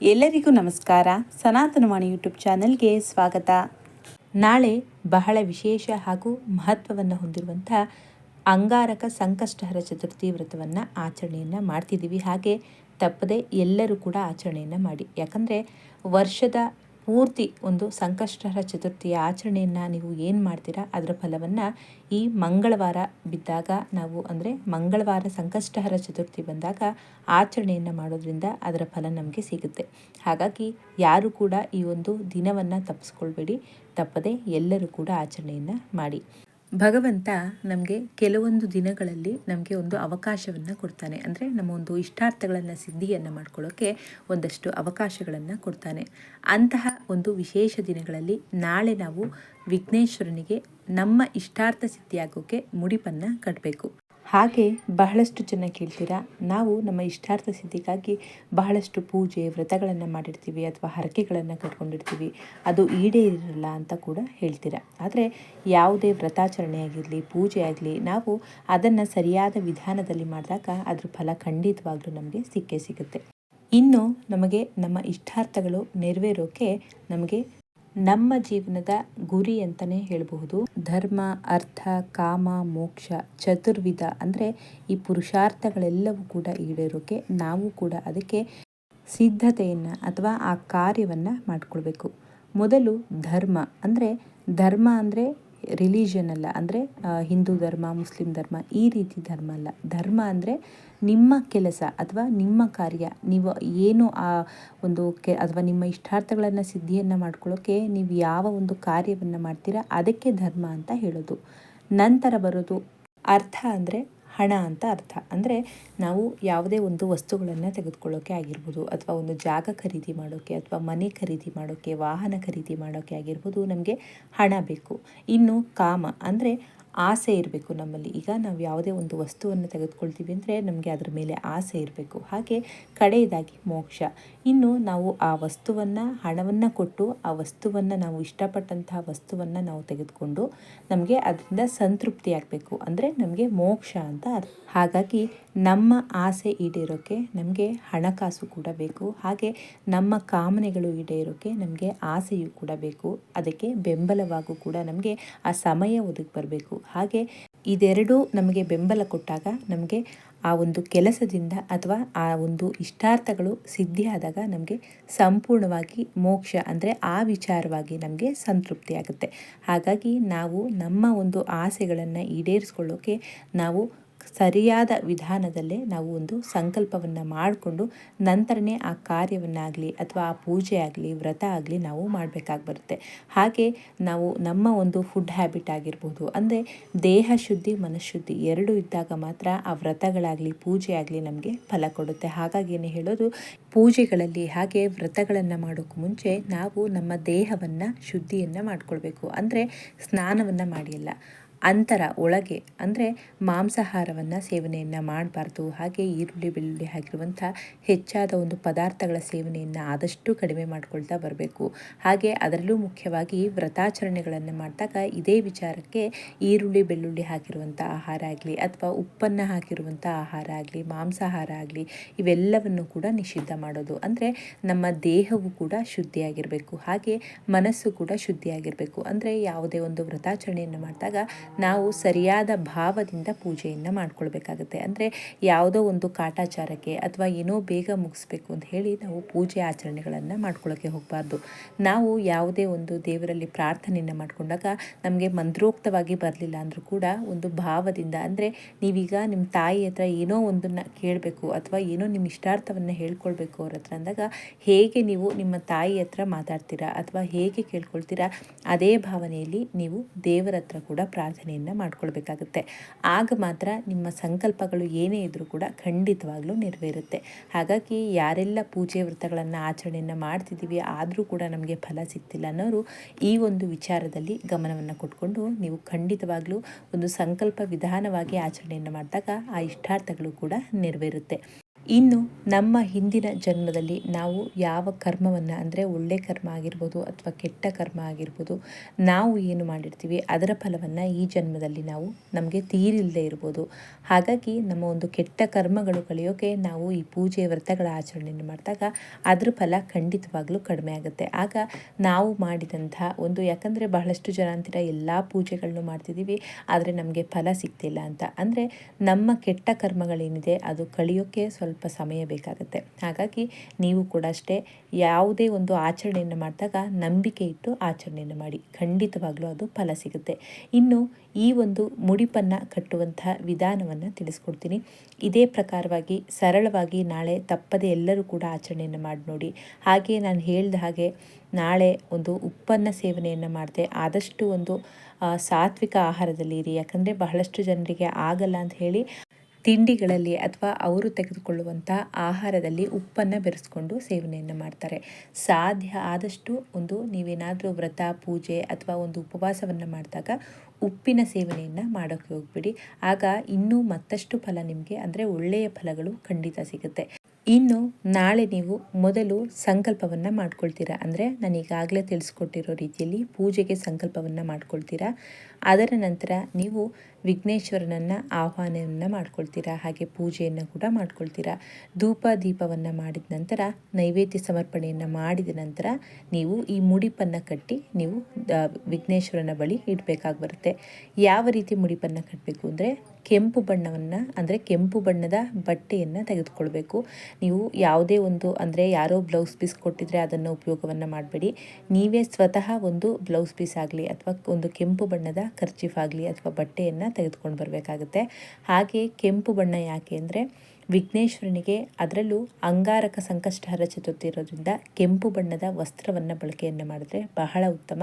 ಎಲ್ಲರಿಗೂ ನಮಸ್ಕಾರ. ಸನಾತನವಾಣಿ ಯೂಟ್ಯೂಬ್ ಚಾನೆಲ್ಗೆ ಸ್ವಾಗತ. ನಾಳೆ ಬಹಳ ವಿಶೇಷ ಹಾಗೂ ಮಹತ್ವವನ್ನು ಹೊಂದಿರುವಂಥ ಅಂಗಾರಕ ಸಂಕಷ್ಟಹರ ಚತುರ್ಥಿ ವ್ರತವನ್ನು ಆಚರಣೆಯನ್ನು ಮಾಡ್ತಿದ್ದೀವಿ. ಹಾಗೆ ತಪ್ಪದೆ ಎಲ್ಲರೂ ಕೂಡ ಆಚರಣೆಯನ್ನು ಮಾಡಿ. ಯಾಕಂದರೆ ವರ್ಷದ ಪೂರ್ತಿ ಒಂದು ಸಂಕಷ್ಟಹರ ಚತುರ್ಥಿಯ ಆಚರಣೆಯನ್ನು ನೀವು ಏನು ಮಾಡ್ತೀರಾ? ಅದರ ಫಲವನ್ನು ಈ ಮಂಗಳವಾರ ಬಿದ್ದಾಗ ನಾವು ಅಂದರೆ ಮಂಗಳವಾರ ಸಂಕಷ್ಟಹರ ಚತುರ್ಥಿ ಬಂದಾಗ ಆಚರಣೆಯನ್ನು ಮಾಡೋದ್ರಿಂದ ಅದರ ಫಲ ನಮಗೆ ಸಿಗುತ್ತೆ. ಹಾಗಾಗಿ ಯಾರು ಕೂಡ ಈ ಒಂದು ದಿನವನ್ನು ತಪ್ಪಿಸ್ಕೊಳ್ಬೇಡಿ ತಪ್ಪದೆ ಎಲ್ಲರೂ ಕೂಡ ಆಚರಣೆಯನ್ನು ಮಾಡಿ. ಭಗವಂತ ನಮಗೆ ಕೆಲವೊಂದು ದಿನಗಳಲ್ಲಿ ನಮಗೆ ಒಂದು ಅವಕಾಶವನ್ನು ಕೊಡ್ತಾನೆ. ಅಂದರೆ ನಮ್ಮ ಒಂದು ಇಷ್ಟಾರ್ಥಗಳನ್ನು, ಸಿದ್ಧಿಯನ್ನು ಮಾಡ್ಕೊಳ್ಳೋಕ್ಕೆ ಒಂದಷ್ಟು ಅವಕಾಶಗಳನ್ನು ಕೊಡ್ತಾನೆ. ಅಂತಹ ಒಂದು ವಿಶೇಷ ದಿನಗಳಲ್ಲಿ ನಾಳೆ ನಾವು ವಿಘ್ನೇಶ್ವರನಿಗೆ ನಮ್ಮ ಇಷ್ಟಾರ್ಥ ಸಿದ್ಧಿಯಾಗೋಕ್ಕೆ ಮುಡಿಪನ್ನು ಕಟ್ಟಬೇಕು ಹಾಗೆ ಬಹಳಷ್ಟು ಜನ ಕೇಳ್ತೀರಾ? ನಾವು ನಮ್ಮ ಇಷ್ಟಾರ್ಥ ಸಿದ್ಧಿಗಾಗಿ ಬಹಳಷ್ಟು ಪೂಜೆ, ವ್ರತಗಳನ್ನು ಮಾಡಿರ್ತೀವಿ ಅಥವಾ ಹರಕೆಗಳನ್ನು ಕಟ್ಕೊಂಡಿರ್ತೀವಿ. ಅದು ಈಡೇರಿರಲ್ಲ ಅಂತ ಕೂಡ ಹೇಳ್ತೀರಾ? ಆದರೆ ಯಾವುದೇ ವ್ರತಾಚರಣೆ ಆಗಿರಲಿ, ಪೂಜೆ ಆಗಲಿ, ನಾವು ಅದನ್ನು ಸರಿಯಾದ ವಿಧಾನದಲ್ಲಿ ಮಾಡಿದಾಗ ಅದ್ರ ಫಲ ಖಂಡಿತವಾಗ್ಲೂ ನಮಗೆ ಸಿಕ್ಕೇ ಸಿಗುತ್ತೆ. ಇನ್ನು ನಮಗೆ ನಮ್ಮ ಇಷ್ಟಾರ್ಥಗಳು ನೆರವೇರೋಕೆ ನಮಗೆ ನಮ್ಮ ಜೀವನದ ಗುರಿ ಅಂತಲೇ ಹೇಳಬಹುದು. ಧರ್ಮ, ಅರ್ಥ, ಕಾಮ, ಮೋಕ್ಷ, ಚತುರ್ವಿಧ ಅಂದರೆ ಈ ಪುರುಷಾರ್ಥಗಳೆಲ್ಲವೂ ಕೂಡ ಈಡೇರೋಕೆ ನಾವು ಕೂಡ ಅದಕ್ಕೆ ಸಿದ್ಧತೆಯನ್ನು ಅಥವಾ ಆ ಕಾರ್ಯವನ್ನು ಮಾಡಿಕೊಳ್ಬೇಕು. ಮೊದಲು ಧರ್ಮ ಅಂದರೆ ಧರ್ಮ ಅಂದರೆ ರಿಲಿಜನ್ ಅಲ್ಲ, ಅಂದರೆ ಹಿಂದೂ ಧರ್ಮ, ಮುಸ್ಲಿಂ ಧರ್ಮ, ಈ ರೀತಿ ಧರ್ಮ ಅಲ್ಲ. ಧರ್ಮ ಅಂದರೆ ನಿಮ್ಮ ಕೆಲಸ ಅಥವಾ ನಿಮ್ಮ ಕಾರ್ಯ. ನೀವು ಏನು, ಆ, ಒಂದು ಕೆ, ಅಥವಾ ನಿಮ್ಮ ಇಷ್ಟಾರ್ಥಗಳನ್ನು, ಸಿದ್ಧಿಯನ್ನು ಮಾಡ್ಕೊಳ್ಳೋಕ್ಕೆ ನೀವು ಯಾವ ಒಂದು ಕಾರ್ಯವನ್ನು ಮಾಡ್ತೀರಾ, ಅದಕ್ಕೆ ಧರ್ಮ ಅಂತ ಹೇಳೋದು. ನಂತರ ಬರೋದು ಅರ್ಥ ಅಂದರೆ ಹಣ ಅಂತ ಅರ್ಥ. ಅಂದರೆ ನಾವು ಯಾವುದೇ ಒಂದು ವಸ್ತುಗಳನ್ನು ತೆಗೆದುಕೊಳ್ಳೋಕೆ ಆಗಿರ್ಬೋದು, ಅಥವಾ ಒಂದು ಜಾಗ ಖರೀದಿ ಮಾಡೋಕ್ಕೆ ಅಥವಾ ಮನೆ ಖರೀದಿ ಮಾಡೋಕ್ಕೆ ವಾಹನ ಖರೀದಿ ಮಾಡೋಕ್ಕೆ ಆಗಿರ್ಬೋದು ನಮಗೆ ಹಣ ಬೇಕು. ಇನ್ನು ಕಾಮ ಅಂದರೆ ಆಸೆ ಇರಬೇಕು ನಮ್ಮಲ್ಲಿ. ಈಗ ನಾವು ಯಾವುದೇ ಒಂದು ವಸ್ತುವನ್ನು ತೆಗೆದುಕೊಳ್ತೀವಿ ಅಂದರೆ ನಮಗೆ ಅದರ ಮೇಲೆ ಆಸೆ ಇರಬೇಕು. ಹಾಗೆ ಕಡೆಯದಾಗಿ ಮೋಕ್ಷ. ಇನ್ನು ನಾವು ಆ ವಸ್ತುವನ್ನು, ಹಣವನ್ನು ಕೊಟ್ಟು ಆ ವಸ್ತುವನ್ನು ನಾವು ಇಷ್ಟಪಟ್ಟಂತಹ ವಸ್ತುವನ್ನು ನಾವು ತೆಗೆದುಕೊಂಡು ನಮಗೆ ಅದರಿಂದ ಸಂತೃಪ್ತಿ ಆಗಬೇಕು ಅಂದರೆ ನಮಗೆ ಮೋಕ್ಷ ಅಂತ ಅರ್ಥ. ಹಾಗಾಗಿ ನಮ್ಮ ಆಸೆ ಈಡೇರೋಕ್ಕೆ ನಮಗೆ ಹಣಕಾಸು ಕೂಡ ಬೇಕು. ಹಾಗೆ ನಮ್ಮ ಕಾಮನೆಗಳು ಈಡೇರೋಕ್ಕೆ ನಮಗೆ ಆಸೆಯೂ ಕೂಡ ಬೇಕು. ಅದಕ್ಕೆ ಬೆಂಬಲವಾಗೂ ಕೂಡ ನಮಗೆ ಆ ಸಮಯ ಒದಗಿ ಬರಬೇಕು. ಹಾಗೆ ಇದೆರಡೂ ನಮಗೆ ಬೆಂಬಲ ಕೊಟ್ಟಾಗ ನಮಗೆ ಆ ಒಂದು ಕೆಲಸದಿಂದ ಅಥವಾ ಆ ಒಂದು ಇಷ್ಟಾರ್ಥಗಳು ಸಿದ್ಧಿಯಾದಾಗ ನಮಗೆ ಸಂಪೂರ್ಣವಾಗಿ ಮೋಕ್ಷ ಅಂದರೆ ಆ ವಿಚಾರವಾಗಿ ನಮಗೆ ಸಂತೃಪ್ತಿ ಆಗುತ್ತೆ. ಹಾಗಾಗಿ ನಾವು ನಮ್ಮ ಒಂದು ಆಸೆಗಳನ್ನು ಈಡೇರಿಸ್ಕೊಳ್ಳೋಕ್ಕೆ ನಾವು ಸರಿಯಾದ ವಿಧಾನದಲ್ಲೇ ನಾವು ಒಂದು ಸಂಕಲ್ಪವನ್ನು ಮಾಡಿಕೊಂಡು ನಂತರನೇ ಆ ಕಾರ್ಯವನ್ನಾಗಲಿ ಅಥವಾ ಆ ಪೂಜೆ ಆಗಲಿ ವ್ರತ ಆಗಲಿ ನಾವು ಮಾಡಬೇಕಾಗಿ ಬರುತ್ತೆ ಹಾಗೆ ನಾವು ನಮ್ಮ ಒಂದು ಫುಡ್ ಹ್ಯಾಬಿಟ್ ಆಗಿರ್ಬೋದು, ಅಂದರೆ ದೇಹ ಶುದ್ಧಿ ಮನಃಶುದ್ಧಿ ಎರಡು ಇದ್ದಾಗ ಮಾತ್ರ ಆ ವ್ರತಗಳಾಗಲಿ ಪೂಜೆ ಆಗಲಿ ನಮಗೆ ಫಲ ಕೊಡುತ್ತೆ. ಹಾಗಾಗಿ ಏನು ಹೇಳೋದು, ಪೂಜೆಗಳಲ್ಲಿ ಹಾಗೆ ವ್ರತಗಳನ್ನು ಮಾಡೋಕ್ಕೂ ಮುಂಚೆ ನಾವು ನಮ್ಮ ದೇಹವನ್ನು ಶುದ್ಧಿಯನ್ನು ಮಾಡಿಕೊಳ್ಬೇಕು. ಅಂದರೆ ಸ್ನಾನವನ್ನು ಮಾಡಿಲ್ಲ. ಅಂತರ ಒಳಗೆ, ಅಂದರೆ ಮಾಂಸಾಹಾರವನ್ನು ಸೇವನೆಯನ್ನು ಮಾಡಬಾರ್ದು. ಹಾಗೆ ಈರುಳ್ಳಿ, ಬೆಳ್ಳುಳ್ಳಿ ಹಾಕಿರುವಂಥ ಹೆಚ್ಚಾದ ಒಂದು ಪದಾರ್ಥಗಳ ಸೇವನೆಯನ್ನು ಆದಷ್ಟು ಕಡಿಮೆ ಮಾಡಿಕೊಳ್ತಾ ಬರಬೇಕು. ಹಾಗೆ ಅದರಲ್ಲೂ ಮುಖ್ಯವಾಗಿ ವ್ರತಾಚರಣೆಗಳನ್ನು ಮಾಡಿದಾಗ ಇದೇ ವಿಚಾರಕ್ಕೆ ಈರುಳ್ಳಿ, ಬೆಳ್ಳುಳ್ಳಿ ಹಾಕಿರುವಂಥ ಆಹಾರ ಆಗಲಿ, ಅಥವಾ ಉಪ್ಪನ್ನು ಹಾಕಿರುವಂಥ ಆಹಾರ ಆಗಲಿ, ಮಾಂಸಾಹಾರ ಆಗಲಿ, ಇವೆಲ್ಲವನ್ನು ಕೂಡ ನಿಷಿದ್ಧ ಮಾಡೋದು. ಅಂದರೆ ನಮ್ಮ ದೇಹವು ಕೂಡ ಶುದ್ಧಿಯಾಗಿರಬೇಕು. ಹಾಗೆ ಮನಸ್ಸು ಕೂಡ ಶುದ್ಧಿಯಾಗಿರಬೇಕು. ಅಂದರೆ ಯಾವುದೇ ಒಂದು ವ್ರತಾಚರಣೆಯನ್ನು ಮಾಡಿದಾಗ ನಾವು ಸರಿಯಾದ ಭಾವದಿಂದ ಪೂಜೆಯನ್ನು ಮಾಡ್ಕೊಳ್ಬೇಕಾಗುತ್ತೆ. ಅಂದರೆ ಯಾವುದೋ ಒಂದು ಕಾಟಾಚಾರಕ್ಕೆ ಅಥವಾ ಏನೋ ಬೇಗ ಮುಗಿಸ್ಬೇಕು ಅಂತ ಹೇಳಿ ನಾವು ಪೂಜೆ ಆಚರಣೆಗಳನ್ನು ಮಾಡ್ಕೊಳ್ಳೋಕ್ಕೆ ಹೋಗಬಾರ್ದು. ನಾವು ಯಾವುದೇ ಒಂದು ದೇವರಲ್ಲಿ ಪ್ರಾರ್ಥನೆಯನ್ನು ಮಾಡಿಕೊಂಡಾಗ ನಮಗೆ ಮಂತ್ರೋಕ್ತವಾಗಿ ಬರಲಿಲ್ಲ ಅಂದರೂ ಕೂಡ ಒಂದು ಭಾವದಿಂದ, ಅಂದರೆ ನೀವೀಗ ನಿಮ್ಮ ತಾಯಿ ಹತ್ರ ಏನೋ ಒಂದನ್ನು ಕೇಳಬೇಕು ಅಥವಾ ಏನೋ ನಿಮ್ಮ ಇಷ್ಟಾರ್ಥವನ್ನು ಹೇಳ್ಕೊಳ್ಬೇಕು ಅವ್ರ ಹತ್ರ ಅಂದಾಗ ಹೇಗೆ ನೀವು ನಿಮ್ಮ ತಾಯಿ ಹತ್ರ ಮಾತಾಡ್ತೀರಾ ಅಥವಾ ಹೇಗೆ ಕೇಳ್ಕೊಳ್ತೀರಾ, ಅದೇ ಭಾವನೆಯಲ್ಲಿ ನೀವು ದೇವರ ಹತ್ರ ಕೂಡ ಪ್ರಾರ್ಥನೆ ಪ್ರಾರ್ಥನೆಯನ್ನು ಮಾಡ್ಕೊಳ್ಬೇಕಾಗುತ್ತೆ. ಆಗ ಮಾತ್ರ ನಿಮ್ಮ ಸಂಕಲ್ಪಗಳು ಏನೇ ಇದ್ದರೂ ಕೂಡ ಖಂಡಿತವಾಗ್ಲೂ ನೆರವೇರುತ್ತೆ. ಹಾಗಾಗಿ ಯಾರೆಲ್ಲ ಪೂಜೆ ವ್ರತಗಳನ್ನು ಆಚರಣೆಯನ್ನು ಮಾಡ್ತಿದ್ದೀವಿ ಆದರೂ ಕೂಡ ನಮಗೆ ಫಲ ಸಿಗ್ತಿಲ್ಲ ಅನ್ನೋರು ಈ ಒಂದು ವಿಚಾರದಲ್ಲಿ ಗಮನವನ್ನು ಕೊಟ್ಕೊಂಡು ನೀವು ಖಂಡಿತವಾಗ್ಲೂ ಒಂದು ಸಂಕಲ್ಪ ವಿಧಾನವಾಗಿ ಆಚರಣೆಯನ್ನು ಮಾಡಿದಾಗ ಆ ಇಷ್ಟಾರ್ಥಗಳು ಕೂಡ ನೆರವೇರುತ್ತೆ. ಇನ್ನು ನಮ್ಮ ಹಿಂದಿನ ಜನ್ಮದಲ್ಲಿ ನಾವು ಯಾವ ಕರ್ಮವನ್ನು, ಅಂದರೆ ಒಳ್ಳೆ ಕರ್ಮ ಆಗಿರ್ಬೋದು ಅಥವಾ ಕೆಟ್ಟ ಕರ್ಮ ಆಗಿರ್ಬೋದು, ನಾವು ಏನು ಮಾಡಿರ್ತೀವಿ, ಅದರ ಫಲವನ್ನು ಈ ಜನ್ಮದಲ್ಲಿ ನಾವು ನಮಗೆ ತೀರಿಲ್ಲದೆ ಇರ್ಬೋದು. ಹಾಗಾಗಿ ನಮ್ಮ ಒಂದು ಕೆಟ್ಟ ಕರ್ಮಗಳು ಕಳೆಯೋಕೆ ನಾವು ಈ ಪೂಜೆ ವ್ರತಗಳ ಆಚರಣೆಯನ್ನು ಮಾಡಿದಾಗ ಅದರ ಫಲ ಖಂಡಿತವಾಗ್ಲೂ ಕಡಿಮೆ ಆಗುತ್ತೆ. ಆಗ ನಾವು ಮಾಡಿದಂತಹ ಒಂದು, ಯಾಕಂದರೆ ಬಹಳಷ್ಟು ಜನ ಅಂತಿರ ಎಲ್ಲ ಪೂಜೆಗಳನ್ನು ಮಾಡ್ತಿದ್ದೀವಿ, ಆದರೆ ನಮಗೆ ಫಲ ಸಿಗ್ತಿಲ್ಲ ಅಂತ. ಅಂದರೆ ನಮ್ಮ ಕೆಟ್ಟ ಕರ್ಮಗಳೇನಿದೆ, ಅದು ಕಳಿಯೋಕ್ಕೆ ಸ್ವಲ್ಪ ಸ್ವಲ್ಪ ಸಮಯ ಬೇಕಾಗುತ್ತೆ. ಹಾಗಾಗಿ ನೀವು ಕೂಡ ಅಷ್ಟೇ ಯಾವುದೇ ಒಂದು ಆಚರಣೆಯನ್ನು ಮಾಡಿದಾಗ ನಂಬಿಕೆ ಇಟ್ಟು ಆಚರಣೆಯನ್ನು ಮಾಡಿ. ಖಂಡಿತವಾಗ್ಲೂ ಅದು ಫಲ ಸಿಗುತ್ತೆ. ಇನ್ನು ಈ ಒಂದು ಮುಡಿಪನ್ನು ಕಟ್ಟುವಂತಹ ವಿಧಾನವನ್ನು ತಿಳಿಸ್ಕೊಡ್ತೀನಿ. ಇದೇ ಪ್ರಕಾರವಾಗಿ ಸರಳವಾಗಿ ನಾಳೆ ತಪ್ಪದೆ ಎಲ್ಲರೂ ಕೂಡ ಆಚರಣೆಯನ್ನು ಮಾಡಿ ನೋಡಿ. ಹಾಗೆ ನಾನು ಹೇಳಿದ ಹಾಗೆ ನಾಳೆ ಒಂದು ಉಪ್ಪನ್ನು ಸೇವನೆಯನ್ನು ಮಾಡಿದೆ. ಆದಷ್ಟು ಒಂದು ಸಾತ್ವಿಕ ಆಹಾರದಲ್ಲಿ ಇರಿ. ಯಾಕಂದರೆ ಬಹಳಷ್ಟು ಜನರಿಗೆ ಆಗಲ್ಲ ಅಂತ ಹೇಳಿ ತಿಂಡಿಗಳಲ್ಲಿ ಅಥವಾ ಅವರು ತೆಗೆದುಕೊಳ್ಳುವಂಥ ಆಹಾರದಲ್ಲಿ ಉಪ್ಪನ್ನು ಬೆರೆಸ್ಕೊಂಡು ಸೇವನೆಯನ್ನು ಮಾಡ್ತಾರೆ. ಸಾಧ್ಯ ಆದಷ್ಟು ಒಂದು ನೀವೇನಾದರೂ ವ್ರತ, ಪೂಜೆ ಅಥವಾ ಒಂದು ಉಪವಾಸವನ್ನು ಮಾಡಿದಾಗ ಉಪ್ಪಿನ ಸೇವನೆಯನ್ನು ಮಾಡೋಕ್ಕೆ ಹೋಗ್ಬಿಡಿ. ಆಗ ಇನ್ನೂ ಮತ್ತಷ್ಟು ಫಲ ನಿಮಗೆ ಅಂದರೆ ಒಳ್ಳೆಯ ಫಲಗಳು ಖಂಡಿತ ಸಿಗುತ್ತೆ. ಇನ್ನು ನಾಳೆ ನೀವು ಮೊದಲು ಸಂಕಲ್ಪವನ್ನು ಮಾಡ್ಕೊಳ್ತೀರಾ? ಅಂದರೆ ನಾನು ಈಗಾಗಲೇ ತಿಳಿಸ್ಕೊಟ್ಟಿರೋ ರೀತಿಯಲ್ಲಿ ಪೂಜೆಗೆ ಸಂಕಲ್ಪವನ್ನು ಮಾಡ್ಕೊಳ್ತೀರಾ? ಅದರ ನಂತರ ನೀವು ವಿಘ್ನೇಶ್ವರನನ್ನು ಆಹ್ವಾನವನ್ನು ಮಾಡ್ಕೊಳ್ತೀರಾ? ಹಾಗೆ ಪೂಜೆಯನ್ನು ಕೂಡ ಮಾಡ್ಕೊಳ್ತೀರಾ? ಧೂಪ ದೀಪವನ್ನು ಮಾಡಿದ ನಂತರ, ನೈವೇದ್ಯ ಸಮರ್ಪಣೆಯನ್ನು ಮಾಡಿದ ನಂತರ ನೀವು ಈ ಮುಡಿಪನ್ನು ಕಟ್ಟಿ ನೀವು ವಿಘ್ನೇಶ್ವರನ ಬಳಿ ಇಡಬೇಕಾಗಿ ಬರುತ್ತೆ. ಯಾವ ರೀತಿ ಮುಡಿಪನ್ನು ಕಟ್ಟಬೇಕು ಅಂದರೆ ಕೆಂಪು ಬಣ್ಣವನ್ನು, ಅಂದರೆ ಕೆಂಪು ಬಣ್ಣದ ಬಟ್ಟೆಯನ್ನು ತೆಗೆದುಕೊಳ್ಬೇಕು. ನೀವು ಯಾವುದೇ ಒಂದು, ಅಂದರೆ ಯಾರೋ ಬ್ಲೌಸ್ ಪೀಸ್ ಕೊಟ್ಟಿದ್ರೆ ಅದನ್ನು ಉಪಯೋಗವನ್ನು ಮಾಡಬೇಡಿ. ನೀವೇ ಸ್ವತಃ ಒಂದು ಬ್ಲೌಸ್ ಪೀಸ್ ಆಗಲಿ ಅಥವಾ ಒಂದು ಕೆಂಪು ಬಣ್ಣದ ಖರ್ಚೀಫ್ ಆಗಲಿ ಅಥವಾ ಬಟ್ಟೆಯನ್ನು ತೆಗೆದುಕೊಂಡು ಬರಬೇಕಾಗುತ್ತೆ. ಹಾಗೆ ಕೆಂಪು ಬಣ್ಣ ಯಾಕೆ ಅಂದರೆ ವಿಘ್ನೇಶ್ವರನಿಗೆ ಅದರಲ್ಲೂ ಅಂಗಾರಕ ಸಂಕಷ್ಟಹರ ಚತುರ್ಥಿ ಇರೋದ್ರಿಂದ ಕೆಂಪು ಬಣ್ಣದ ವಸ್ತ್ರವನ್ನು ಬಳಕೆಯನ್ನು ಮಾಡಿದ್ರೆ ಬಹಳ ಉತ್ತಮ.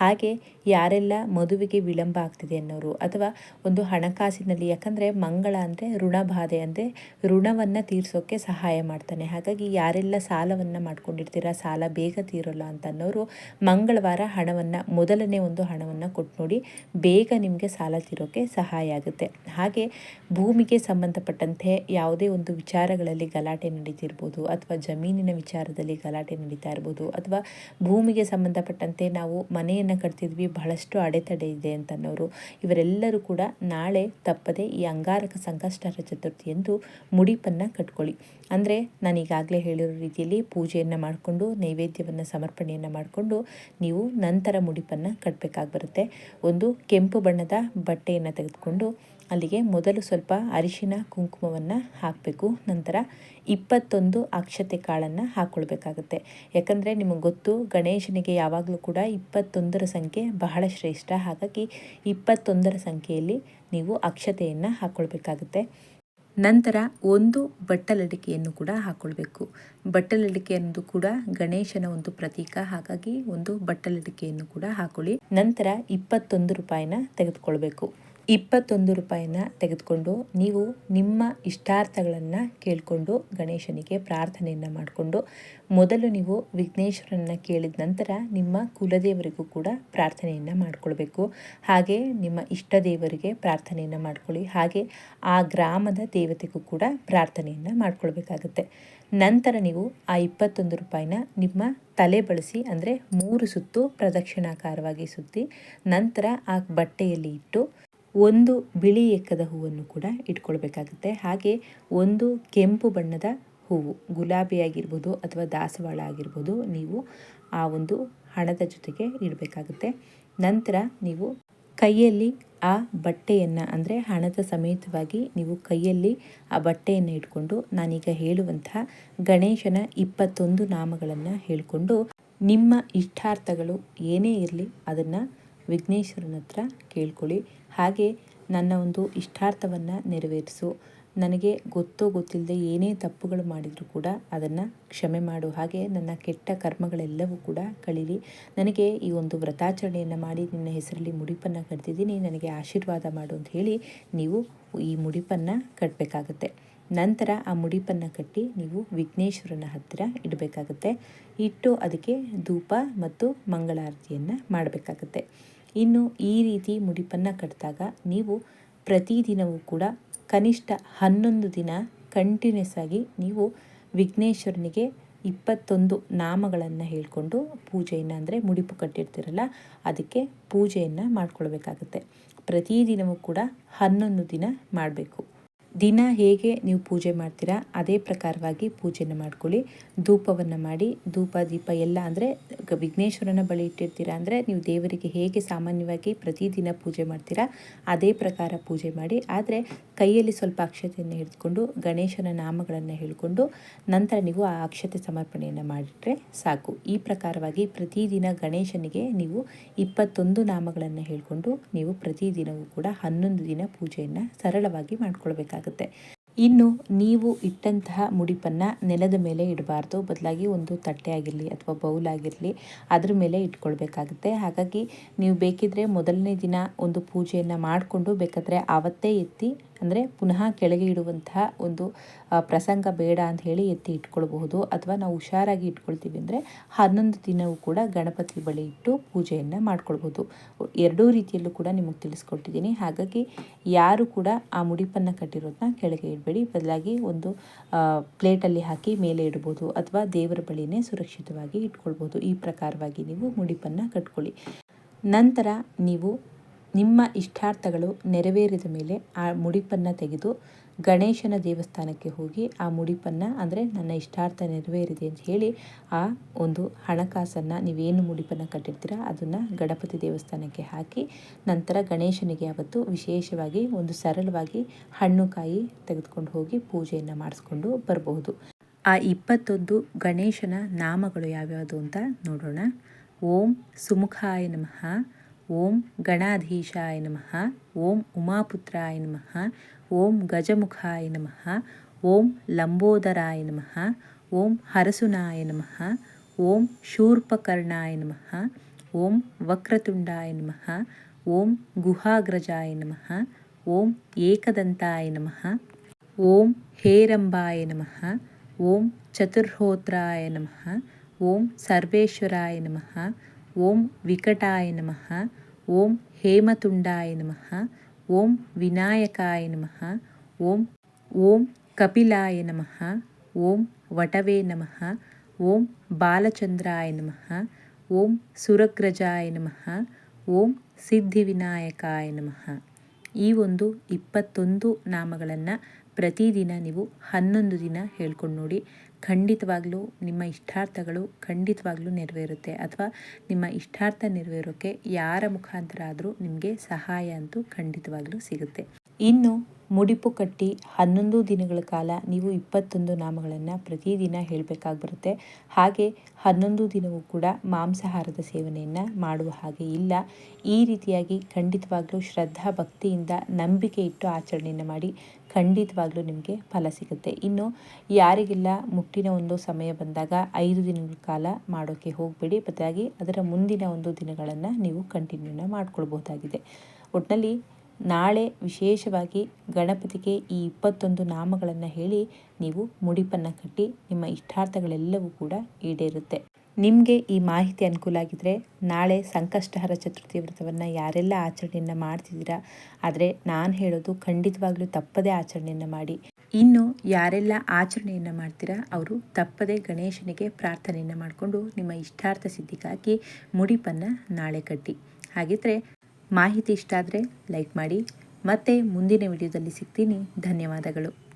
ಹಾಗೆ ಯಾರೆಲ್ಲ ಮದುವೆಗೆ ವಿಳಂಬ ಆಗ್ತಿದೆ ಅನ್ನೋರು ಅಥವಾ ಒಂದು ಹಣಕಾಸಿನಲ್ಲಿ, ಯಾಕಂದರೆ ಮಂಗಳ ಅಂದರೆ ಋಣಬಾಧೆ ಅಂದರೆ ಋಣವನ್ನು ತೀರಿಸೋಕ್ಕೆ ಸಹಾಯ ಮಾಡ್ತಾನೆ. ಹಾಗಾಗಿ ಯಾರೆಲ್ಲ ಸಾಲವನ್ನು ಮಾಡ್ಕೊಂಡಿರ್ತೀರಾ, ಸಾಲ ಬೇಗ ತೀರೋಲ್ಲ ಅಂತ ಅನ್ನೋರು ಮಂಗಳವಾರ ಹಣವನ್ನು, ಮೊದಲನೇ ಒಂದು ಹಣವನ್ನು ಕೊಟ್ಟು ನೋಡಿ ಬೇಗ ನಿಮಗೆ ಸಾಲ ತೀರೋಕ್ಕೆ ಸಹಾಯ ಆಗುತ್ತೆ. ಹಾಗೆ ಭೂಮಿಗೆ ಸಂಬಂಧಪಟ್ಟಂತೆ ಯಾವುದೇ ಯಾವುದೇ ಒಂದು ವಿಚಾರಗಳಲ್ಲಿ ಗಲಾಟೆ ನಡೀತಿರ್ಬೋದು ಅಥವಾ ಜಮೀನಿನ ವಿಚಾರದಲ್ಲಿ ಗಲಾಟೆ ನಡೀತಾ ಇರ್ಬೋದು ಅಥವಾ ಭೂಮಿಗೆ ಸಂಬಂಧಪಟ್ಟಂತೆ ನಾವು ಮನೆಯನ್ನು ಕಟ್ತಿದ್ವಿ, ಬಹಳಷ್ಟು ಅಡೆತಡೆ ಇದೆ ಅಂತನೋರು ಇವರೆಲ್ಲರೂ ಕೂಡ ನಾಳೆ ತಪ್ಪದೆ ಈ ಅಂಗಾರಕ ಸಂಕಷ್ಟರ ಚತುರ್ಥಿಯಂದು ಮುಡಿಪನ್ನು ಕಟ್ಕೊಳ್ಳಿ. ಅಂದರೆ ನಾನು ಈಗಾಗಲೇ ಹೇಳಿರೋ ರೀತಿಯಲ್ಲಿ ಪೂಜೆಯನ್ನು ಮಾಡಿಕೊಂಡು, ನೈವೇದ್ಯವನ್ನು ಸಮರ್ಪಣೆಯನ್ನು ಮಾಡಿಕೊಂಡು ನೀವು ನಂತರ ಮುಡಿಪನ್ನು ಕಟ್ಟಬೇಕಾಗಿ ಬರುತ್ತೆ ಒಂದು ಕೆಂಪು ಬಣ್ಣದ ಬಟ್ಟೆಯನ್ನು ತೆಗೆದುಕೊಂಡು ಅಲ್ಲಿಗೆ ಮೊದಲು ಸ್ವಲ್ಪ ಅರಿಶಿನ ಕುಂಕುಮವನ್ನು ಹಾಕಬೇಕು. ನಂತರ ಇಪ್ಪತ್ತೊಂದು ಅಕ್ಷತೆ ಕಾಳನ್ನು ಹಾಕ್ಕೊಳ್ಬೇಕಾಗುತ್ತೆ ಯಾಕಂದರೆ ನಿಮಗೆ ಗೊತ್ತು, ಗಣೇಶನಿಗೆ ಯಾವಾಗಲೂ ಕೂಡ ಇಪ್ಪತ್ತೊಂದರ ಸಂಖ್ಯೆ ಬಹಳ ಶ್ರೇಷ್ಠ. ಹಾಗಾಗಿ ಇಪ್ಪತ್ತೊಂದರ ಸಂಖ್ಯೆಯಲ್ಲಿ ನೀವು ಅಕ್ಷತೆಯನ್ನು ಹಾಕ್ಕೊಳ್ಬೇಕಾಗುತ್ತೆ ನಂತರ ಒಂದು ಬಟ್ಟಲಡಿಕೆಯನ್ನು ಕೂಡ ಹಾಕ್ಕೊಳ್ಬೇಕು ಬಟ್ಟಲಡಿಕೆ ಅನ್ನೋದು ಕೂಡ ಗಣೇಶನ ಒಂದು ಪ್ರತೀಕ. ಹಾಗಾಗಿ ಒಂದು ಬಟ್ಟಲಡಿಕೆಯನ್ನು ಕೂಡ ಹಾಕೊಳ್ಳಿ. ನಂತರ ಇಪ್ಪತ್ತೊಂದು ರೂಪಾಯಿನ ತೆಗೆದುಕೊಳ್ಬೇಕು. ಇಪ್ಪತ್ತೊಂದು ರೂಪಾಯಿನ ತೆಗೆದುಕೊಂಡು ನೀವು ನಿಮ್ಮ ಇಷ್ಟಾರ್ಥಗಳನ್ನು ಕೇಳಿಕೊಂಡು ಗಣೇಶನಿಗೆ ಪ್ರಾರ್ಥನೆಯನ್ನು ಮಾಡಿಕೊಂಡು ಮೊದಲು ನೀವು ವಿಘ್ನೇಶ್ವರನ್ನ ಕೇಳಿದ ನಂತರ ನಿಮ್ಮ ಕುಲದೇವರಿಗೂ ಕೂಡ ಪ್ರಾರ್ಥನೆಯನ್ನು ಮಾಡಿಕೊಳ್ಬೇಕು. ಹಾಗೆ ನಿಮ್ಮ ಇಷ್ಟ ದೇವರಿಗೆ ಪ್ರಾರ್ಥನೆಯನ್ನು ಮಾಡ್ಕೊಳ್ಳಿ. ಹಾಗೆ ಆ ಗ್ರಾಮದ ದೇವತೆಗೂ ಕೂಡ ಪ್ರಾರ್ಥನೆಯನ್ನು ಮಾಡ್ಕೊಳ್ಬೇಕಾಗತ್ತೆ. ನಂತರ ನೀವು ಆ ಇಪ್ಪತ್ತೊಂದು ರೂಪಾಯಿನ ನಿಮ್ಮ ತಲೆ ಬಳಸಿ, ಅಂದರೆ ಮೂರು ಸುತ್ತು ಪ್ರದಕ್ಷಿಣಾಕಾರವಾಗಿ ಸುತ್ತಿ ನಂತರ ಆ ಬಟ್ಟೆಯಲ್ಲಿ ಇಟ್ಟು ಒಂದು ಬಿಳಿ ಎಕ್ಕದ ಹೂವನ್ನು ಕೂಡ ಇಟ್ಕೊಳ್ಬೇಕಾಗುತ್ತೆ. ಹಾಗೆ ಒಂದು ಕೆಂಪು ಬಣ್ಣದ ಹೂವು, ಗುಲಾಬಿ ಆಗಿರ್ಬೋದು ಅಥವಾ ದಾಸವಾಳ ಆಗಿರ್ಬೋದು ನೀವು ಆ ಒಂದು ಹಣದ ಜೊತೆಗೆ ಇಡಬೇಕಾಗುತ್ತೆ. ನಂತರ ನೀವು ಕೈಯಲ್ಲಿ ಆ ಬಟ್ಟೆಯನ್ನು, ಅಂದರೆ ಹಣದ ಸಮೇತವಾಗಿ ನೀವು ಕೈಯಲ್ಲಿ ಆ ಬಟ್ಟೆಯನ್ನು ಇಟ್ಕೊಂಡು ನಾನೀಗ ಹೇಳುವಂತಹ ಗಣೇಶನ ಇಪ್ಪತ್ತೊಂದು ನಾಮಗಳನ್ನು ಹೇಳಿಕೊಂಡು ನಿಮ್ಮ ಇಷ್ಟಾರ್ಥಗಳು ಏನೇ ಇರಲಿ ಅದನ್ನು ವಿಘ್ನೇಶ್ವರನ ಹತ್ರ ಕೇಳ್ಕೊಳ್ಳಿ. ಹಾಗೆ ನನ್ನ ಒಂದು ಇಷ್ಟಾರ್ಥವನ್ನು ನೆರವೇರಿಸು. ನನಗೆ ಗೊತ್ತೋ ಗೊತ್ತಿಲ್ಲದೆ ಏನೇ ತಪ್ಪುಗಳು ಮಾಡಿದರೂ ಕೂಡ ಅದನ್ನು ಕ್ಷಮೆ ಮಾಡು. ಹಾಗೆ ನನ್ನ ಕೆಟ್ಟ ಕರ್ಮಗಳೆಲ್ಲವೂ ಕೂಡ ಕಳೀಲಿ. ನನಗೆ ಈ ಒಂದು ವ್ರತಾಚರಣೆಯನ್ನು ಮಾಡಿ ನಿನ್ನ ಹೆಸರಲ್ಲಿ ಮುಡಿಪನ್ನು ಕಟ್ತಿದ್ದೀನಿ. ನನಗೆ ಆಶೀರ್ವಾದ ಮಾಡು ಅಂತ ಹೇಳಿ ನೀವು ಈ ಮುಡಿಪನ್ನು ಕಟ್ಟಬೇಕಾಗತ್ತೆ ನಂತರ ಆ ಮುಡಿಪನ್ನು ಕಟ್ಟಿ ನೀವು ವಿಘ್ನೇಶ್ವರನ ಹತ್ತಿರ ಇಡಬೇಕಾಗತ್ತೆ. ಇಟ್ಟು ಅದಕ್ಕೆ ಧೂಪ ಮತ್ತು ಮಂಗಳಾರತಿಯನ್ನು ಮಾಡಬೇಕಾಗತ್ತೆ. ಇನ್ನು ಈ ರೀತಿ ಮುಡಿಪನ್ನು ಕಟ್ಟಿದಾಗ ನೀವು ಪ್ರತಿದಿನವೂ ಕೂಡ ಕನಿಷ್ಠ ಹನ್ನೊಂದು ದಿನ ಕಂಟಿನ್ಯೂಸ್ ಆಗಿ ನೀವು ವಿಘ್ನೇಶ್ವರನಿಗೆ ಇಪ್ಪತ್ತೊಂದು ನಾಮಗಳನ್ನು ಹೇಳಿಕೊಂಡು ಪೂಜೆಯನ್ನು ಅಂದರೆ ಮುಡಿಪು ಕಟ್ಟಿರ್ತೀರಲ್ಲ, ಅದಕ್ಕೆ ಪೂಜೆಯನ್ನು ಮಾಡ್ಕೊಳ್ಬೇಕಾಗುತ್ತೆ. ಪ್ರತಿದಿನವೂ ಕೂಡ ಹನ್ನೊಂದು ದಿನ ಮಾಡಬೇಕು. ದಿನ ಹೇಗೆ ನೀವು ಪೂಜೆ ಮಾಡ್ತೀರಾ, ಅದೇ ಪ್ರಕಾರವಾಗಿ ಪೂಜೆನ ಮಾಡ್ಕೊಳ್ಳಿ. ಧೂಪವನ್ನು ಮಾಡಿ, ಧೂಪ, ದೀಪ ಎಲ್ಲ ಅಂದರೆ ವಿಘ್ನೇಶ್ವರನ ಬಳಿ ಇಟ್ಟಿರ್ತೀರಾ ಅಂದರೆ ನೀವು ದೇವರಿಗೆ ಹೇಗೆ ಸಾಮಾನ್ಯವಾಗಿ ಪ್ರತಿದಿನ ಪೂಜೆ ಮಾಡ್ತೀರಾ, ಅದೇ ಪ್ರಕಾರ ಪೂಜೆ ಮಾಡಿ. ಆದರೆ ಕೈಯಲ್ಲಿ ಸ್ವಲ್ಪ ಅಕ್ಷತೆಯನ್ನು ಹಿಡಿದುಕೊಂಡು ಗಣೇಶನ ನಾಮಗಳನ್ನು ಹೇಳಿಕೊಂಡು, ನಂತರ ನೀವು ಆ ಅಕ್ಷತೆ ಸಮರ್ಪಣೆಯನ್ನು ಮಾಡಿಟ್ರೆ ಸಾಕು. ಈ ಪ್ರಕಾರವಾಗಿ ಪ್ರತಿದಿನ ಗಣೇಶನಿಗೆ ನೀವು ಇಪ್ಪತ್ತೊಂದು ನಾಮಗಳನ್ನು ಹೇಳಿಕೊಂಡು, ನೀವು ಪ್ರತಿದಿನವೂ ಕೂಡ ಹನ್ನೊಂದು ದಿನ ಪೂಜೆಯನ್ನು ಸರಳವಾಗಿ ಮಾಡ್ಕೊಳ್ಬೇಕಾಗುತ್ತೆ. ಆಗುತ್ತೆ ಇನ್ನು ನೀವು ಇಟ್ಟಂತಹ ಮುಡಿಪನ್ನು ನೆಲದ ಮೇಲೆ ಇಡಬಾರ್ದು. ಬದಲಾಗಿ ಒಂದು ತಟ್ಟೆ ಆಗಿರಲಿ ಅಥವಾ ಬೌಲ್ ಆಗಿರಲಿ ಅದ್ರ ಮೇಲೆ ಇಟ್ಕೊಳ್ಬೇಕಾಗುತ್ತೆ. ಹಾಗಾಗಿ ನೀವು ಬೇಕಿದ್ರೆ ಮೊದಲನೇ ದಿನ ಒಂದು ಪೂಜೆಯನ್ನು ಮಾಡಿಕೊಂಡು ಬೇಕಾದರೆ ಆವತ್ತೇ ಎತ್ತಿ ಅಂದರೆ ಪುನಃ ಕೆಳಗೆ ಇಡುವಂತಹ ಒಂದು ಪ್ರಸಂಗ ಬೇಡ ಅಂತ ಹೇಳಿ ಎತ್ತಿ ಇಟ್ಕೊಳ್ಬಹುದು. ಅಥವಾ ನಾವು ಹುಷಾರಾಗಿ ಇಟ್ಕೊಳ್ತೀವಿ ಅಂದರೆ ಹನ್ನೊಂದು ದಿನವೂ ಕೂಡ ಗಣಪತಿ ಬಳಿ ಇಟ್ಟು ಪೂಜೆಯನ್ನು ಮಾಡ್ಕೊಳ್ಬೋದು ಎರಡೂ ರೀತಿಯಲ್ಲೂ ಕೂಡ ನಿಮಗೆ ತಿಳಿಸ್ಕೊಟ್ಟಿದ್ದೀನಿ. ಹಾಗಾಗಿ ಯಾರು ಕೂಡ ಆ ಮುಡಿಪನ್ನು ಕಟ್ಟಿರೋದನ್ನ ಕೆಳಗೆ ಇಡಬೇಡಿ. ಬದಲಾಗಿ ಒಂದು ಪ್ಲೇಟಲ್ಲಿ ಹಾಕಿ ಮೇಲೆ ಇಡ್ಬೋದು. ಅಥವಾ ದೇವರ ಬಳಿನೇ ಸುರಕ್ಷಿತವಾಗಿ ಇಟ್ಕೊಳ್ಬೋದು ಈ ಪ್ರಕಾರವಾಗಿ ನೀವು ಮುಡಿಪನ್ನು ಕಟ್ಕೊಳ್ಳಿ. ನಂತರ ನೀವು ನಿಮ್ಮ ಇಷ್ಟಾರ್ಥಗಳು ನೆರವೇರಿದ ಮೇಲೆ ಆ ಮುಡಿಪನ್ನು ತೆಗೆದು ಗಣೇಶನ ದೇವಸ್ಥಾನಕ್ಕೆ ಹೋಗಿ ಆ ಮುಡಿಪನ್ನು, ಅಂದರೆ ನನ್ನ ಇಷ್ಟಾರ್ಥ ನೆರವೇರಿದೆ ಅಂತ ಹೇಳಿ ಆ ಒಂದು ಹಣಕಾಸನ್ನು ನೀವೇನು ಮುಡಿಪನ್ನು ಕಟ್ಟಿರ್ತೀರ ಅದನ್ನು ಗಣಪತಿ ದೇವಸ್ಥಾನಕ್ಕೆ ಹಾಕಿ ನಂತರ ಗಣೇಶನಿಗೆ ಅವತ್ತು ವಿಶೇಷವಾಗಿ ಒಂದು ಸರಳವಾಗಿ ಹಣ್ಣು ಕಾಯಿ ತೆಗೆದುಕೊಂಡು ಹೋಗಿ ಪೂಜೆಯನ್ನು ಮಾಡಿಸ್ಕೊಂಡು ಬರಬಹುದು ಆ ಇಪ್ಪತ್ತೊಂದು ಗಣೇಶನ ನಾಮಗಳು ಯಾವ್ಯಾವುದು ಅಂತ ನೋಡೋಣ. ಓಂ ಸುಮುಖಾಯ ನಮಃ. ಓಂ ಗಣಾಧೀಶಾಯ ನಮಃ ಓಂ ಉಮಾಪುತ್ರಾಯ ನಮಃ ಓಂ ಗಜಮುಖಾಯ ನಮಃ ಓಂ ಲಂಬೋದರಾಯ ನಮಃ ಓಂ ಹರಸುನಾಯ ನಮಃ ಓಂ ಶೂರ್ಪಕರ್ಣಾಯ ನಮಃ ಓಂ ವಕ್ರತುಂಡಾಯ ನಮಃ ಓಂ ಗುಹಾಗ್ರಜಾಯ ನಮಃ ಓಂ ಏಕದಂತಾಯ ನಮಃ ಓಂ ಹೇರಂಬಾಯ ನಮಃ ಓಂ ಚತುರ್ಹೋತ್ರಾಯ ನಮಃ ಓಂ ಸರ್ವೇಶ್ವರಾಯ ನಮಃ ఓం వికటాయ నమ ఓం హేమతుండాయ నమ ఓం వినాయకాయ నమ ఓం ఓం కపిలాయ నమ ఓం వటవే నమ ఓం బాలచంద్రాయ నమ ఓం సురగ్రజాయ నమ ఓం సిద్ధివినాయకాయ నమ ಈ ಒಂದು ಇಪ್ಪತ್ತೊಂದು ನಾಮಗಳನ್ನು ಪ್ರತಿದಿನ ನೀವು ಹನ್ನೊಂದು ದಿನ ಹೇಳ್ಕೊಂಡು ನೋಡಿ. ಖಂಡಿತವಾಗ್ಲೂ ನಿಮ್ಮ ಇಷ್ಟಾರ್ಥಗಳು ಖಂಡಿತವಾಗ್ಲೂ ನೆರವೇರುತ್ತೆ. ಅಥವಾ ನಿಮ್ಮ ಇಷ್ಟಾರ್ಥ ನೆರವೇರೋಕ್ಕೆ ಯಾರ ಮುಖಾಂತರ ಆದರೂ ನಿಮಗೆ ಸಹಾಯ ಅಂತೂ ಖಂಡಿತವಾಗ್ಲೂ ಸಿಗುತ್ತೆ. ಇನ್ನು ಮುಡಿಪು ಕಟ್ಟಿ ಹನ್ನೊಂದು ದಿನಗಳ ಕಾಲ ನೀವು ಇಪ್ಪತ್ತೊಂದು ನಾಮಗಳನ್ನು ಪ್ರತಿದಿನ ಹೇಳಬೇಕಾಗಿ ಬರುತ್ತೆ ಹಾಗೆ ಹನ್ನೊಂದು ದಿನವೂ ಕೂಡ ಮಾಂಸಾಹಾರದ ಸೇವನೆಯನ್ನು ಮಾಡುವ ಹಾಗೆ ಇಲ್ಲ. ಈ ರೀತಿಯಾಗಿ ಖಂಡಿತವಾಗ್ಲೂ ಶ್ರದ್ಧಾ ಭಕ್ತಿಯಿಂದ ನಂಬಿಕೆ ಇಟ್ಟು ಆಚರಣೆಯನ್ನು ಮಾಡಿ ಖಂಡಿತವಾಗಲೂ ನಿಮಗೆ ಫಲ ಸಿಗುತ್ತೆ. ಇನ್ನು ಯಾರಿಗೆಲ್ಲ ಮುಟ್ಟಿನ ಒಂದು ಸಮಯ ಬಂದಾಗ ಐದು ದಿನಗಳ ಕಾಲ ಮಾಡೋಕ್ಕೆ ಹೋಗಬೇಡಿ. ಬದಲಾಗಿ ಅದರ ಮುಂದಿನ ಒಂದು ದಿನಗಳನ್ನು ನೀವು ಕಂಟಿನ್ಯೂನ ಮಾಡ್ಕೊಳ್ಬಹುದಾಗಿದೆ. ಒಟ್ಟಿನಲ್ಲಿ ನಾಳೆ ವಿಶೇಷವಾಗಿ ಗಣಪತಿಗೆ ಈ ಇಪ್ಪತ್ತೊಂದು ನಾಮಗಳನ್ನು ಹೇಳಿ ನೀವು ಮುಡಿಪನ್ನು ಕಟ್ಟಿ ನಿಮ್ಮ ಇಷ್ಟಾರ್ಥಗಳೆಲ್ಲವೂ ಕೂಡ ಈಡೇರುತ್ತೆ. ನಿಮಗೆ ಈ ಮಾಹಿತಿ ಅನುಕೂಲ ಆಗಿದ್ದರೆ ನಾಳೆ ಸಂಕಷ್ಟಹರ ಚತುರ್ಥಿ ವ್ರತವನ್ನು ಯಾರೆಲ್ಲ ಆಚರಣೆಯನ್ನು ಮಾಡ್ತಿದ್ದೀರಾ, ಆದರೆ ನಾನು ಹೇಳೋದು ಖಂಡಿತವಾಗ್ಲೂ ತಪ್ಪದೇ ಆಚರಣೆಯನ್ನು ಮಾಡಿ. ಇನ್ನು ಯಾರೆಲ್ಲ ಆಚರಣೆಯನ್ನು ಮಾಡ್ತೀರಾ, ಅವರು ತಪ್ಪದೇ ಗಣೇಶನಿಗೆ ಪ್ರಾರ್ಥನೆಯನ್ನು ಮಾಡಿಕೊಂಡು ನಿಮ್ಮ ಇಷ್ಟಾರ್ಥ ಸಿದ್ಧಿಗಾಗಿ ಮುಡಿಪನ್ನು ನಾಳೆ ಕಟ್ಟಿ. ಹಾಗಿದ್ರೆ ಮಾಹಿತಿ ಇಷ್ಟ ಆದರೆ ಲೈಕ್ ಮಾಡಿ. ಮತ್ತೆ ಮುಂದಿನ ವಿಡಿಯೋದಲ್ಲಿ ಸಿಗ್ತೀನಿ. ಧನ್ಯವಾದಗಳು.